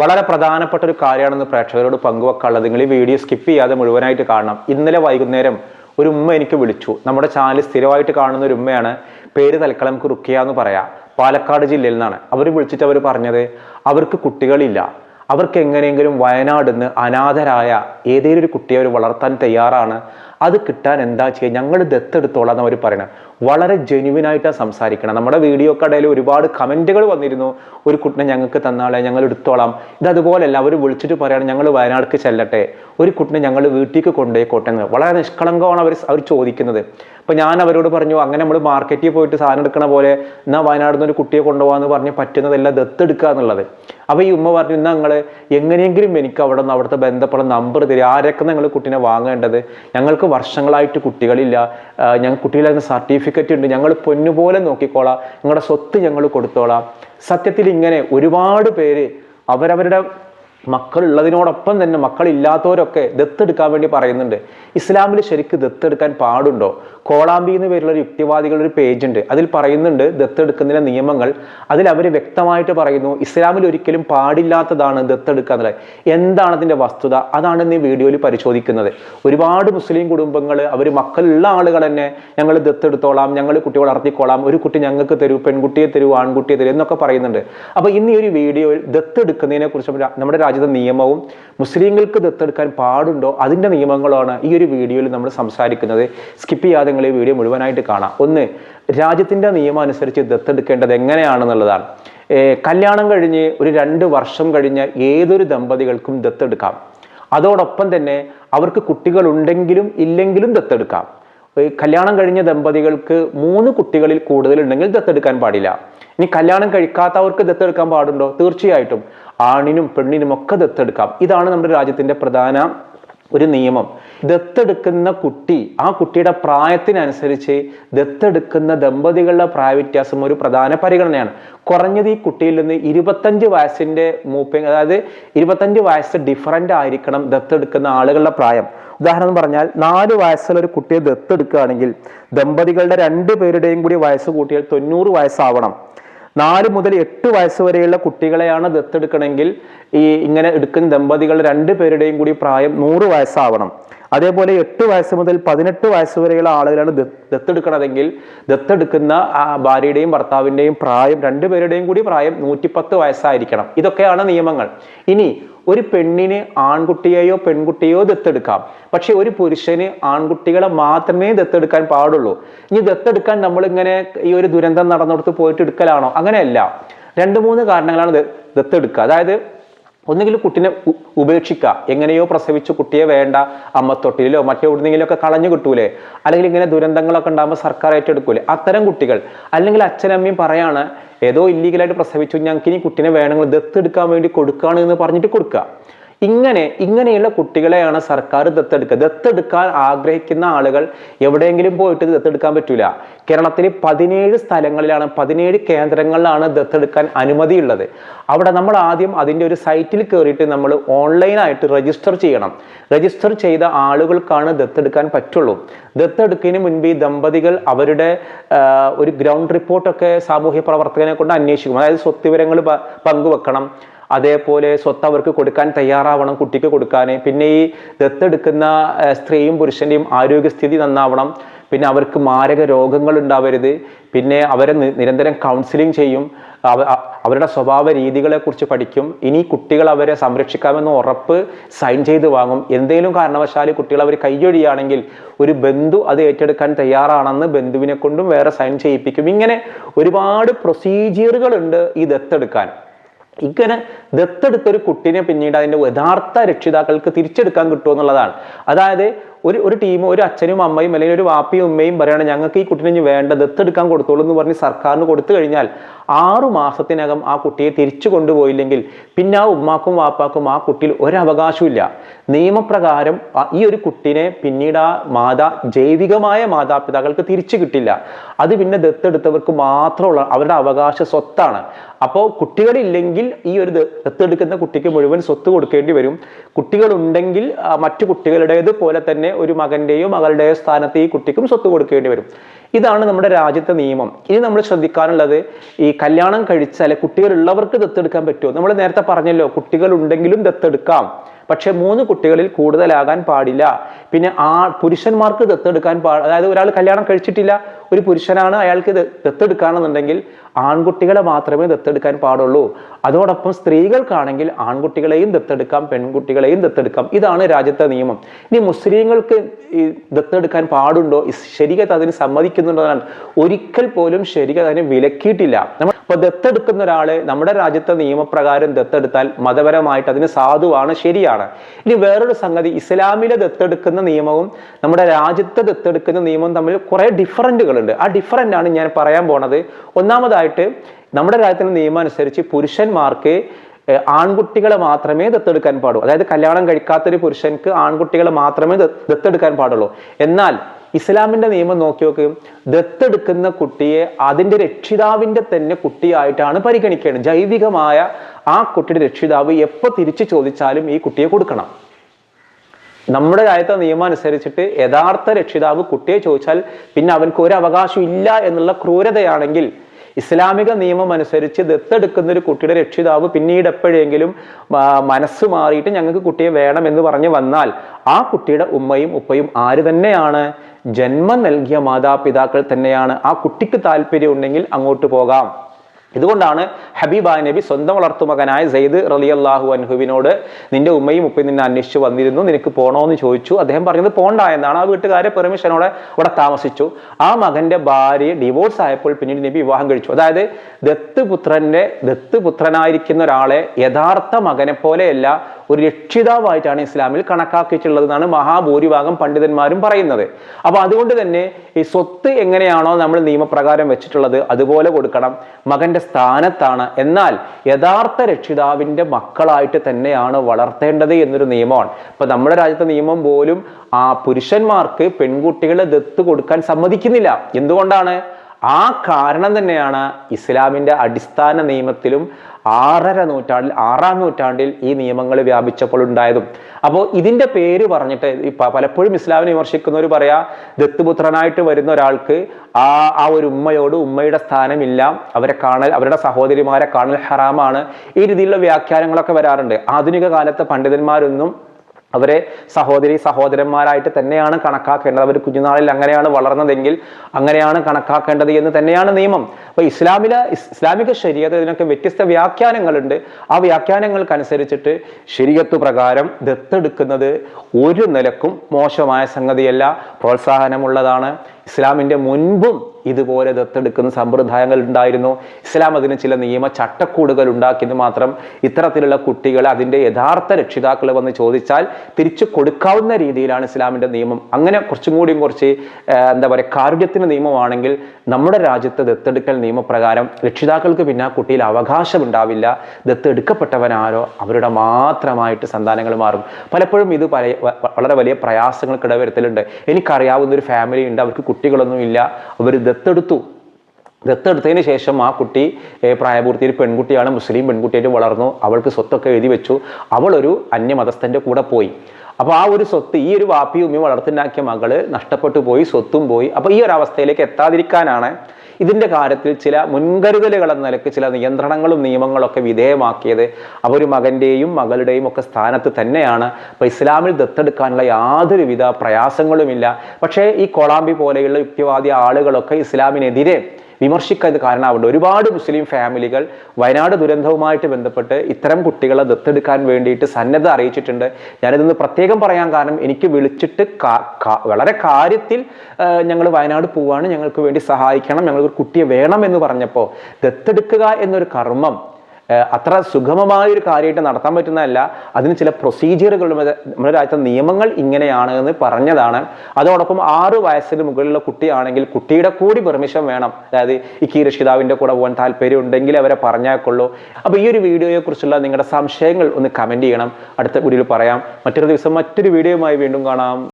വളരെ പ്രധാനപ്പെട്ട ഒരു കാര്യമാണെന്ന് പ്രേക്ഷകരോട് പങ്കുവെക്കാനുള്ളത് നിങ്ങൾ ഈ വീഡിയോ സ്കിപ്പ് ചെയ്യാതെ മുഴുവനായിട്ട് കാണണം. ഇന്നലെ വൈകുന്നേരം ഒരു ഉമ്മ എനിക്ക് വിളിച്ചു. നമ്മുടെ ചാനൽ സ്ഥിരമായിട്ട് കാണുന്ന ഒരു ഉമ്മയാണ്. പേര് തൽക്കാലം നമുക്ക് റുക്കിയ എന്ന് പറയാം. പാലക്കാട് ജില്ലയിൽ നിന്നാണ്. അവർ വിളിച്ചിട്ട് അവർ പറഞ്ഞത് അവർക്ക് കുട്ടികളില്ല. അവർക്ക് എങ്ങനെയെങ്കിലും വയനാട് അനാഥരായ ഏതെങ്കിലും ഒരു കുട്ടിയെ അവർ വളർത്താൻ തയ്യാറാണ്. അത് കിട്ടാൻ എന്താ ചെയ്യുക? ഞങ്ങൾ ദത്തെടുത്തോളാം എന്ന് അവർ പറയണം. വളരെ ജെനുവിനായിട്ടാണ് സംസാരിക്കണം. നമ്മുടെ വീഡിയോ കടയിൽ ഒരുപാട് കമന്റുകൾ വന്നിരുന്നു. ഒരു കുട്ടനെ ഞങ്ങൾക്ക് തന്നാളെ ഞങ്ങൾ എടുത്തോളാം. ഇത് അതുപോലെയല്ല അവർ വിളിച്ചിട്ട് പറയാണ് ഞങ്ങൾ വയനാട്ടിലേക്ക് ചെല്ലട്ടെ. ഒരു കുട്ടനെ ഞങ്ങൾ വീട്ടിലേക്ക് കൊണ്ടുപോയിക്കോട്ടെ എന്ന്. വളരെ നിഷ്കളങ്കമാണ് അവർ അവർ ചോദിക്കുന്നത്. അപ്പോൾ ഞാൻ അവരോട് പറഞ്ഞു അങ്ങനെ നമ്മൾ മാർക്കറ്റിൽ പോയിട്ട് സാധനം എടുക്കണ പോലെ എന്നാൽ വയനാട് നിന്ന് ഒരു കുട്ടിയെ കൊണ്ടുപോകാന്ന് പറഞ്ഞ് പറ്റുന്നതെല്ലാം ദത്തെടുക്കുക എന്നുള്ളത്. അപ്പോൾ ഈ ഉമ്മ പറഞ്ഞു എന്നാൽ നിങ്ങൾ എങ്ങനെയെങ്കിലും എനിക്ക് അവിടെ നിന്ന് അവിടുത്തെ ബന്ധപ്പെടുന്ന നമ്പർ തരിക. ആരൊക്കെ നിങ്ങൾ കുട്ടീനെ വാങ്ങേണ്ടത്? ഞങ്ങൾക്ക് വർഷങ്ങളായിട്ട് കുട്ടികളില്ല. ഞങ്ങൾ കുട്ടികളായിരുന്ന സർട്ടിഫിക്കറ്റ് ഉണ്ട്. ഞങ്ങൾ പൊന്നുപോലെ നോക്കിക്കോളാം. നിങ്ങളുടെ സ്വത്ത് ഞങ്ങൾ കൊടുത്തോളാം. സത്യത്തിൽ ഇങ്ങനെ ഒരുപാട് പേര് അവരവരുടെ മക്കളുള്ളതിനോടൊപ്പം തന്നെ മക്കളില്ലാത്തവരൊക്കെ ദത്തെടുക്കാൻ വേണ്ടി പറയുന്നുണ്ട്. ഇസ്ലാമിൽ ശരിക്ക് ദത്തെടുക്കാൻ പാടുണ്ടോ? കോളാമ്പി എന്ന് പേരുള്ള ഒരു യുക്തിവാദികളുടെ ഒരു പേജ് ഉണ്ട് അതിൽ പറയുന്നുണ്ട് ദത്തെടുക്കുന്നതിലെ നിയമങ്ങൾ. അതിൽ അവർ വ്യക്തമായിട്ട് പറയുന്നു ഇസ്ലാമിൽ ഒരിക്കലും പാടില്ലാത്തതാണ് ദത്തെടുക്കുക എന്നുള്ളത്. എന്താണ് അതിന്റെ വസ്തുത? അതാണ് ഈ വീഡിയോയിൽ പരിശോധിക്കുന്നത്. ഒരുപാട് മുസ്ലിം കുടുംബങ്ങൾ അവർ മക്കളുള്ള ആളുകൾ തന്നെ ഞങ്ങൾ ദത്തെടുത്തോളാം ഞങ്ങൾ കുട്ടി വളർത്തിക്കോളാം ഒരു കുട്ടി ഞങ്ങൾക്ക് തരൂ പെൺകുട്ടിയെ തരൂ ആൺകുട്ടിയെ തരൂ എന്നൊക്കെ പറയുന്നുണ്ട്. അപ്പോൾ ഇന്ന് ഈ ഒരു വീഡിയോയിൽ ദത്തെടുക്കുന്നതിനെ കുറിച്ച് നമ്മുടെ രാജ്യത്തെ നിയമവും മുസ്ലിങ്ങൾക്ക് ദത്തെടുക്കാൻ പാടുണ്ടോ അതിന്റെ നിയമങ്ങളാണ് ഈ ഒരു വീഡിയോയിൽ നമ്മൾ സംസാരിക്കുന്നത്. സ്കിപ്പ് ചെയ്യാതെ നിങ്ങൾ ഈ വീഡിയോ മുഴുവനായിട്ട് കാണാം. ഒന്ന് രാജ്യത്തിന്റെ നിയമം അനുസരിച്ച് ദത്തെടുക്കേണ്ടത് എങ്ങനെയാണെന്നുള്ളതാണ്. കല്യാണം കഴിഞ്ഞ് ഒരു രണ്ട് വർഷം കഴിഞ്ഞ ഏതൊരു ദമ്പതികൾക്കും ദത്തെടുക്കാം. അതോടൊപ്പം തന്നെ അവർക്ക് കുട്ടികളുണ്ടെങ്കിലും ഇല്ലെങ്കിലും ദത്തെടുക്കാം. കല്യാണം കഴിഞ്ഞ ദമ്പതികൾക്ക് മൂന്ന് കുട്ടികളിൽ കൂടുതൽ ഉണ്ടെങ്കിൽ ദത്തെടുക്കാൻ പാടില്ല. ഇനി കല്യാണം കഴിക്കാത്തവർക്ക് ദത്തെടുക്കാൻ പാടുണ്ടോ? തീർച്ചയായിട്ടും. ആണിനും പെണ്ണിനും ഒക്കെ ദത്തെടുക്കാം. ഇതാണ് നമ്മുടെ രാജ്യത്തിന്റെ പ്രധാന ഒരു നിയമം. ദത്തെടുക്കുന്ന കുട്ടി ആ കുട്ടിയുടെ പ്രായത്തിനനുസരിച്ച് ദത്തെടുക്കുന്ന ദമ്പതികളുടെ പ്രായ വ്യത്യാസം ഒരു പ്രധാന പരിഗണനയാണ്. കുറഞ്ഞത് ഈ കുട്ടിയിൽ നിന്ന് ഇരുപത്തഞ്ച് വയസ്സിന്റെ മൂപ്പ അതായത് ഇരുപത്തഞ്ച് വയസ്സ് ഡിഫറന്റ് ആയിരിക്കണം ദത്തെടുക്കുന്ന ആളുകളുടെ പ്രായം. ഉദാഹരണം പറഞ്ഞാൽ നാല് വയസ്സുള്ള ഒരു കുട്ടിയെ ദത്തെടുക്കുകയാണെങ്കിൽ ദമ്പതികളുടെ രണ്ട് പേരുടെയും കൂടി വയസ്സ് കൂട്ടിയാൽ തൊണ്ണൂറ് വയസ്സാവണം. നാല് മുതൽ എട്ട് വയസ്സ് വരെയുള്ള കുട്ടികളെയാണ് ദത്തെടുക്കണമെങ്കിൽ ഈ ഇങ്ങനെ എടുക്കുന്ന ദമ്പതികളുടെ രണ്ട് പേരുടെയും കൂടി പ്രായം നൂറ് വയസ്സാവണം. അതേപോലെ എട്ട് വയസ്സ് മുതൽ പതിനെട്ട് വയസ്സ് വരെയുള്ള ആളുകളാണ് ദത്ത് ദത്തെടുക്കണതെങ്കിൽ ദത്തെടുക്കുന്ന ആ ഭാര്യയുടെയും ഭർത്താവിന്റെയും പ്രായം രണ്ടുപേരുടെയും കൂടി പ്രായം നൂറ്റിപ്പത്ത് വയസ്സായിരിക്കണം. ഇതൊക്കെയാണ് നിയമങ്ങൾ. ഇനി ഒരു പെണ്ണിന് ആൺകുട്ടിയെയോ പെൺകുട്ടിയെയോ ദത്തെടുക്കാം. പക്ഷെ ഒരു പുരുഷന് ആൺകുട്ടികളെ മാത്രമേ ദത്തെടുക്കാൻ പാടുള്ളൂ. ഇനി ദത്തെടുക്കാൻ നമ്മളിങ്ങനെ ഈ ഒരു ദുരന്തം നടന്നിടത്ത് പോയിട്ട് എടുക്കലാണോ? അങ്ങനെയല്ല. രണ്ട് മൂന്ന് കാരണങ്ങളാണ് ദത്തെടുക്കുക. അതായത് ഒന്നുകിൽ കുട്ടിനെ ഉപേക്ഷിക്കുക. എങ്ങനെയോ പ്രസവിച്ചു കുട്ടിയെ വേണ്ട. അമ്മത്തൊട്ടിലോ മറ്റെവിടുന്നെങ്കിലും ഒക്കെ കളഞ്ഞു കിട്ടൂലേ. അല്ലെങ്കിൽ ഇങ്ങനെ ദുരന്തങ്ങളൊക്കെ ഉണ്ടാകുമ്പോൾ സർക്കാർ ഏറ്റെടുക്കൂലേ. അത്തരം കുട്ടികൾ. അല്ലെങ്കിൽ അച്ഛനമ്മയും പറയാണ് ഏതോ ഇല്ലീഗലായിട്ട് പ്രസവിച്ചു. ഞങ്ങൾക്ക് ഇനി കുട്ടിനെ വേണമെങ്കിൽ ദത്തെടുക്കാൻ വേണ്ടി കൊടുക്കുകയാണ് എന്ന് പറഞ്ഞിട്ട് കൊടുക്കുക. ഇങ്ങനെ ഇങ്ങനെയുള്ള കുട്ടികളെയാണ് സർക്കാർ ദത്തെടുക്കുക ദത്തെടുക്കാൻ ആഗ്രഹിക്കുന്ന ആളുകൾ എവിടെയെങ്കിലും പോയിട്ട് ദത്തെടുക്കാൻ പറ്റൂല. കേരളത്തിൽ പതിനേഴ് സ്ഥലങ്ങളിലാണ് പതിനേഴ് കേന്ദ്രങ്ങളിലാണ് ദത്തെടുക്കാൻ അനുമതിയുള്ളത്. അവിടെ നമ്മൾ ആദ്യം അതിന്റെ ഒരു സൈറ്റിൽ കയറിയിട്ട് നമ്മൾ ഓൺലൈനായിട്ട് രജിസ്റ്റർ ചെയ്യണം. രജിസ്റ്റർ ചെയ്ത ആളുകൾക്കാണ് ദത്തെടുക്കാൻ പറ്റുള്ളൂ. ദത്തെടുക്കുന്നതിന് മുൻപ് ഈ ദമ്പതികൾ അവരുടെ ഒരു ഗ്രൗണ്ട് റിപ്പോർട്ടൊക്കെ സാമൂഹ്യ പ്രവർത്തകനെ കൊണ്ട് അന്വേഷിക്കും. അതായത് സ്വത്ത് വിവരങ്ങൾ പങ്കുവെക്കണം. അതേപോലെ സ്വത്ത് അവർക്ക് കൊടുക്കാൻ തയ്യാറാവണം കുട്ടിക്ക് കൊടുക്കാൻ പിന്നെ ഈ ദത്തെടുക്കുന്ന സ്ത്രീയും പുരുഷന്റെയും ആരോഗ്യസ്ഥിതി നന്നാവണം. പിന്നെ അവർക്ക് മാരക രോഗങ്ങൾ ഉണ്ടാവരുത്. പിന്നെ അവരെ നിരന്തരം കൗൺസിലിംഗ് ചെയ്യും. അവരുടെ സ്വഭാവ രീതികളെക്കുറിച്ച് പഠിക്കും. ഇനി കുട്ടികൾ അവരെ സംരക്ഷിക്കാമെന്ന് ഉറപ്പ് സൈൻ ചെയ്ത് വാങ്ങും. എന്തെങ്കിലും കാരണവശാൽ കുട്ടികൾ അവർ കൈയൊഴിയാണെങ്കിൽ ഒരു ബന്ധു അത് ഏറ്റെടുക്കാൻ തയ്യാറാണെന്ന് ബന്ധുവിനെ കൊണ്ടും വേറെ സൈൻ ചെയ്യിപ്പിക്കും. ഇങ്ങനെ ഒരുപാട് പ്രൊസീജിയറുകളുണ്ട് ഈ ദത്തെടുക്കാൻ. ഇങ്ങനെ ദത്തെടുത്ത ഒരു കുട്ടീനെ പിന്നീട് അതിന്റെ യഥാർത്ഥ രക്ഷിതാക്കൾക്ക് തിരിച്ചെടുക്കാൻ കിട്ടുമോ എന്നുള്ളതാണ്. അതായത് ഒരു ഒരു ടീം ഒരു അച്ഛനും അമ്മയും അല്ലെങ്കിൽ ഒരു വാപ്പിയും ഉമ്മയും പറയുകയാണ് ഞങ്ങൾക്ക് ഈ കുട്ടീനെ വേണ്ട ദത്തെടുക്കാൻ കൊടുത്തോളൂ എന്ന് പറഞ്ഞ് സർക്കാരിന് കൊടുത്തു കഴിഞ്ഞാൽ ആറു മാസത്തിനകം ആ കുട്ടിയെ തിരിച്ചു കൊണ്ടുപോയില്ലെങ്കിൽ പിന്നെ ആ ഉമ്മാക്കും വാപ്പാക്കും ആ കുട്ടിയിൽ ഒരവകാശമില്ല നിയമപ്രകാരം ഈ ഒരു കുട്ടീനെ പിന്നീട് ആ മാതാ ജൈവികമായ മാതാപിതാക്കൾക്ക് തിരിച്ചു കിട്ടില്ല. അത് പിന്നെ ദത്തെടുത്തവർക്ക് മാത്രമുള്ള അവരുടെ അവകാശ സ്വത്താണ്. അപ്പോൾ കുട്ടികളില്ലെങ്കിൽ ഈ ഒരു ദത്തെടുക്കുന്ന കുട്ടിക്ക് മുഴുവൻ സ്വത്ത് കൊടുക്കേണ്ടി വരും. കുട്ടികളുണ്ടെങ്കിൽ മറ്റു കുട്ടികളുടേത് പോലെ തന്നെ ഒരു മകന്റെയോ മകളുടെയോ സ്ഥാനത്ത് ഈ കുട്ടിക്കും സ്വത്ത് കൊടുക്കേണ്ടി വരും. ഇതാണ് നമ്മുടെ രാജ്യത്തെ നിയമം. ഇനി നമ്മൾ ശ്രദ്ധിക്കാനുള്ളത് ഈ കല്യാണം കഴിച്ചാൽ കുട്ടികളുള്ളവർക്ക് ദത്തെടുക്കാൻ പറ്റുമോ നമ്മൾ നേരത്തെ പറഞ്ഞല്ലോ കുട്ടികൾ ഉണ്ടെങ്കിലും ദത്തെടുക്കാം. പക്ഷെ മൂന്ന് കുട്ടികളിൽ കൂടുതലാകാൻ പാടില്ല. പിന്നെ ആ പുരുഷന്മാർക്ക് ദത്തെടുക്കാൻ പാ അതായത് ഒരാൾ കല്യാണം കഴിച്ചിട്ടില്ല ഒരു പുരുഷനാണ് അയാൾക്ക് ദത്തെടുക്കുകയാണെന്നുണ്ടെങ്കിൽ ആൺകുട്ടികളെ മാത്രമേ ദത്തെടുക്കാൻ പാടുള്ളൂ. അതോടൊപ്പം സ്ത്രീകൾക്കാണെങ്കിൽ ആൺകുട്ടികളെയും ദത്തെടുക്കാം പെൺകുട്ടികളെയും ദത്തെടുക്കാം. ഇതാണ് രാജ്യത്തെ നിയമം. ഇനി മുസ്ലിങ്ങൾക്ക് ഈ ദത്തെടുക്കാൻ പാടുണ്ടോ? ശരികത്ത് അതിന് സമ്മതിക്കുന്നുണ്ടോ ഒരിക്കൽ പോലും ശരികത്ത് അതിനെ വിലക്കിയിട്ടില്ല. നമ്മൾ ഇപ്പൊ ദത്തെടുക്കുന്ന ഒരാളെ നമ്മുടെ രാജ്യത്തെ നിയമപ്രകാരം ദത്തെടുത്താൽ മതപരമായിട്ട് അതിന് സാധുവാണ് ശരിയാണ്. ഇനി വേറൊരു സംഗതി ഇസ്ലാമിലെ ദത്തെടുക്കുന്ന നിയമവും നമ്മുടെ രാജ്യത്തെ ദത്തെടുക്കുന്ന നിയമവും തമ്മിൽ കുറെ ഡിഫറന്റുകളുണ്ട് ആ ഡിഫറന്റ് ആണ് ഞാൻ പറയാൻ പോണത്. ഒന്നാമതായിട്ട് നമ്മുടെ രാജ്യത്തിന്റെ നിയമം അനുസരിച്ച് പുരുഷന്മാർക്ക് ആൺകുട്ടികളെ മാത്രമേ ദത്തെടുക്കാൻ പാടുള്ളൂ. അതായത് കല്യാണം കഴിക്കാത്തൊരു പുരുഷൻക്ക് ആൺകുട്ടികളെ മാത്രമേ ദത്തെടുക്കാൻ പാടുള്ളൂ. എന്നാൽ ഇസ്ലാമിന്റെ നിയമം നോക്കി നോക്ക്. ദത്തെടുക്കുന്ന കുട്ടിയെ അതിന്റെ രക്ഷിതാവിന്റെ തന്നെ കുട്ടിയായിട്ടാണ് പരിഗണിക്കേണ്ടത്. ജൈവികമായ ആ കുട്ടിയുടെ രക്ഷിതാവ് എപ്പോൾ തിരിച്ചു ചോദിച്ചാലും ഈ കുട്ടിയെ കൊടുക്കണം. നമ്മുടെ രാജ്യത്തെ നിയമം അനുസരിച്ചിട്ട് യഥാർത്ഥ രക്ഷിതാവ് കുട്ടിയെ ചോദിച്ചാൽ പിന്നെ അവൻക്ക് ഒരു അവകാശം ഇല്ല എന്നുള്ള ക്രൂരതയാണെങ്കിൽ ഇസ്ലാമിക നിയമം അനുസരിച്ച് ദത്തെടുക്കുന്ന ഒരു കുട്ടിയുടെ രക്ഷിതാവ് പിന്നീട് എപ്പോഴെങ്കിലും മനസ്സ് മാറിയിട്ട് ഞങ്ങൾക്ക് കുട്ടിയെ വേണം എന്ന് പറഞ്ഞ് വന്നാൽ ആ കുട്ടിയുടെ ഉമ്മയും ഉപ്പയും ആര് തന്നെയാണ്? ജന്മം നൽകിയ മാതാപിതാക്കൾ തന്നെയാണ്. ആ കുട്ടിക്ക് താല്പര്യം ഉണ്ടെങ്കിൽ അങ്ങോട്ട് പോകാം. ഇതുകൊണ്ടാണ് ഹബീബ നബി സ്വന്തം വളർത്തുമകനായ സെയ്ദ് റലി അള്ളാഹു അൻഹുവിനോട് നിന്റെ ഉമ്മയും ഉപ്പയും നിന്നെ അന്വേഷിച്ചു വന്നിരുന്നു നിനക്ക് പോണോന്ന് ചോദിച്ചു. അദ്ദേഹം പറഞ്ഞത് പോണ്ട എന്നാണ്. ആ വീട്ടുകാരെ പെർമിഷനോടെ അവിടെ താമസിച്ചു. ആ മകന്റെ ഭാര്യ ഡിവോഴ്സ് ആയപ്പോൾ പിന്നീട് നബി വിവാഹം കഴിച്ചു. അതായത് ദത്തുപുത്രന്റെ ദത്തുപുത്രനായിരിക്കുന്ന ഒരാളെ യഥാർത്ഥ മകനെ പോലെയല്ല ഒരു രക്ഷിതാവായിട്ടാണ് ഇസ്ലാമിൽ കണക്കാക്കിയിട്ടുള്ളതെന്നാണ് മഹാഭൂരിഭാഗം പണ്ഡിതന്മാരും പറയുന്നത്. അപ്പൊ അതുകൊണ്ട് തന്നെ ഈ സ്വത്ത് എങ്ങനെയാണോ നമ്മൾ നിയമപ്രകാരം വെച്ചിട്ടുള്ളത് അതുപോലെ കൊടുക്കണം മകന്റെ സ്ഥാനത്താണ്. എന്നാൽ യഥാർത്ഥ രക്ഷിതാവിന്റെ മക്കളായിട്ട് തന്നെയാണ് വളർത്തേണ്ടത് എന്നൊരു നിയമമാണ്. ഇപ്പൊ നമ്മുടെ രാജ്യത്തെ നിയമം പോലും ആ പുരുഷന്മാർക്ക് പെൺകുട്ടികളെ ദത്ത് കൊടുക്കാൻ സമ്മതിക്കുന്നില്ല. എന്തുകൊണ്ടാണ്? ആ കാരണം തന്നെയാണ് ഇസ്ലാമിന്റെ അടിസ്ഥാന നിയമത്തിലും ആറര നൂറ്റാണ്ടിൽ ആറാം നൂറ്റാണ്ടിൽ ഈ നിയമങ്ങൾ വ്യാപിച്ചപ്പോൾ ഉണ്ടായതും. അപ്പോൾ ഇതിന്റെ പേര് പറഞ്ഞിട്ട് പലപ്പോഴും ഇസ്ലാമിനെ വിമർശിക്കുന്നവർ പറയാ ദത്തുപുത്രനായിട്ട് വരുന്ന ഒരാൾക്ക് ആ ആ ഒരു ഉമ്മയോട് ഉമ്മയുടെ സ്ഥാനമില്ല. അവരെ കാണൽ അവരുടെ സഹോദരിമാരെ കാണൽ ഹറാമാണ്. ഈ രീതിയിലുള്ള വ്യാഖ്യാനങ്ങളൊക്കെ വരാറുണ്ട്. ആധുനിക കാലത്തെ പണ്ഡിതന്മാരൊന്നും അവരെ സഹോദരി സഹോദരന്മാരായിട്ട് തന്നെയാണ് കണക്കാക്കേണ്ടത്. അവർ കുഞ്ഞുനാളിൽ അങ്ങനെയാണ് വളർന്നതെങ്കിൽ അങ്ങനെയാണ് കണക്കാക്കേണ്ടത് എന്ന് തന്നെയാണ് നിയമം. അപ്പൊ ഇസ്ലാമിലെ ഇസ്- ഇസ്ലാമിക ശരീരത്തിൽ ഇതിനൊക്കെ വ്യത്യസ്ത വ്യാഖ്യാനങ്ങളുണ്ട്. ആ വ്യാഖ്യാനങ്ങൾക്കനുസരിച്ചിട്ട് ശരീരത്തു പ്രകാരം ദത്തെടുക്കുന്നത് ഒരു നിലക്കും മോശമായ സംഗതിയല്ല. പ്രോത്സാഹനമുള്ളതാണ്. ഇസ്ലാമിന്റെ മുൻപും ഇതുപോലെ ദത്തെടുക്കുന്ന സമ്പ്രദായങ്ങൾ ഉണ്ടായിരുന്നു. ഇസ്ലാം അതിന് ചില നിയമ ചട്ടക്കൂടുകൾ ഉണ്ടാക്കിയത് മാത്രം ഇത്തരത്തിലുള്ള കുട്ടികളെ അതിന്റെ യഥാർത്ഥ രക്ഷിതാക്കൾ വന്ന് ചോദിച്ചാൽ തിരിച്ചു കൊടുക്കാവുന്ന രീതിയിലാണ് ഇസ്ലാമിന്റെ നിയമം. അങ്ങനെ കുറച്ചും കൂടിയും കുറച്ച് എന്താ പറയുക കാരുണ്യത്തിന് നിയമമാണെങ്കിൽ നമ്മുടെ രാജ്യത്തെ ദത്തെടുക്കൽ നിയമപ്രകാരം രക്ഷിതാക്കൾക്ക് പിന്നെ ആ കുട്ടിയിൽ അവകാശം ഉണ്ടാവില്ല. ദത്തെടുക്കപ്പെട്ടവനാരോ അവരുടെ മാത്രമായിട്ട് സന്താനങ്ങൾ മാറും. പലപ്പോഴും ഇത് പല വളരെ വലിയ പ്രയാസങ്ങൾക്ക് ഇടവരുത്തലുണ്ട്. എനിക്കറിയാവുന്ന ഒരു ഫാമിലി ഉണ്ട്. അവർക്ക് കുട്ടികളൊന്നും ഇല്ല അവർ ദത്തെടുത്തു. ദത്തെടുത്തതിന് ശേഷം ആ കുട്ടി പ്രായപൂർത്തിയിൽ പെൺകുട്ടിയാണ് മുസ്ലിം പെൺകുട്ടിയായിട്ട് വളർന്നു. അവൾക്ക് സ്വത്തൊക്കെ എഴുതി വെച്ചു. അവളൊരു അന്യമതസ്ഥന്റെ കൂടെ പോയി. അപ്പോൾ ആ ഒരു സ്വത്ത് ഈ ഒരു വാപ്പിയും ഉമ്മയും വളർത്തുണ്ടാക്കിയ മകൾ നഷ്ടപ്പെട്ടു പോയി സ്വത്തും പോയി. അപ്പോൾ ഈ ഒരു അവസ്ഥയിലേക്ക് എത്താതിരിക്കാനാണ് ഇതിന്റെ കാര്യത്തിൽ ചില മുൻകരുതലുകൾ എന്ന നിലയ്ക്ക് ചില നിയന്ത്രണങ്ങളും നിയമങ്ങളൊക്കെ വിധേയമാക്കിയത് അപ്പോൾ ഒരു മകന്റെയും മകളുടെയും ഒക്കെ സ്ഥാനത്ത് തന്നെയാണ്. അപ്പൊ ഇസ്ലാമിൽ ദത്തെടുക്കാനുള്ള യാതൊരുവിധ പ്രയാസങ്ങളുമില്ല. പക്ഷേ ഈ കൊളാമ്പി പോലെയുള്ള യുക്തിവാദി ആളുകളൊക്കെ ഇസ്ലാമിനെതിരെ വിമർശിക്കാൻ ഇത് കാരണമാവുന്നുണ്ട്. ഒരുപാട് മുസ്ലിം ഫാമിലികൾ വയനാട് ദുരന്തവുമായിട്ട് ബന്ധപ്പെട്ട് ഇത്തരം കുട്ടികളെ ദത്തെടുക്കാൻ വേണ്ടിയിട്ട് സന്നദ്ധ അറിയിച്ചിട്ടുണ്ട്. ഞാനിതൊന്ന് പ്രത്യേകം പറയാൻ കാരണം എനിക്ക് വിളിച്ചിട്ട് വളരെ കാര്യത്തിൽ ഞങ്ങൾ വയനാട് പോവാണ്. ഞങ്ങൾക്ക് വേണ്ടി സഹായിക്കണം. ഞങ്ങൾക്ക് കുട്ടിയെ വേണം എന്ന് പറഞ്ഞപ്പോൾ ദത്തെടുക്കുക എന്നൊരു കർമ്മം അത്ര സുഗമമായ ഒരു കാര്യമായിട്ട് നടത്താൻ പറ്റുന്നതല്ല. അതിന് ചില പ്രൊസീജിയറുകൾ നമ്മുടെ രാജ്യത്തെ നിയമങ്ങൾ ഇങ്ങനെയാണ് എന്ന് പറഞ്ഞതാണ്. അതോടൊപ്പം ആറ് വയസ്സിന് മുകളിലുള്ള കുട്ടിയാണെങ്കിൽ കുട്ടിയുടെ കൂടി പെർമിഷൻ വേണം. അതായത് ഈ രക്ഷിതാവിന്റെ കൂടെ പോകാൻ താല്പര്യം ഉണ്ടെങ്കിൽ അവരെ പറഞ്ഞേക്കുള്ളൂ. അപ്പോൾ ഈ ഒരു വീഡിയോയെക്കുറിച്ചുള്ള നിങ്ങളുടെ സംശയങ്ങൾ ഒന്ന് കമന്റ് ചെയ്യണം. അടുത്ത വീഡിയോയിൽ പറയാം. മറ്റൊരു ദിവസം മറ്റൊരു വീഡിയോയുമായി വീണ്ടും കാണാം.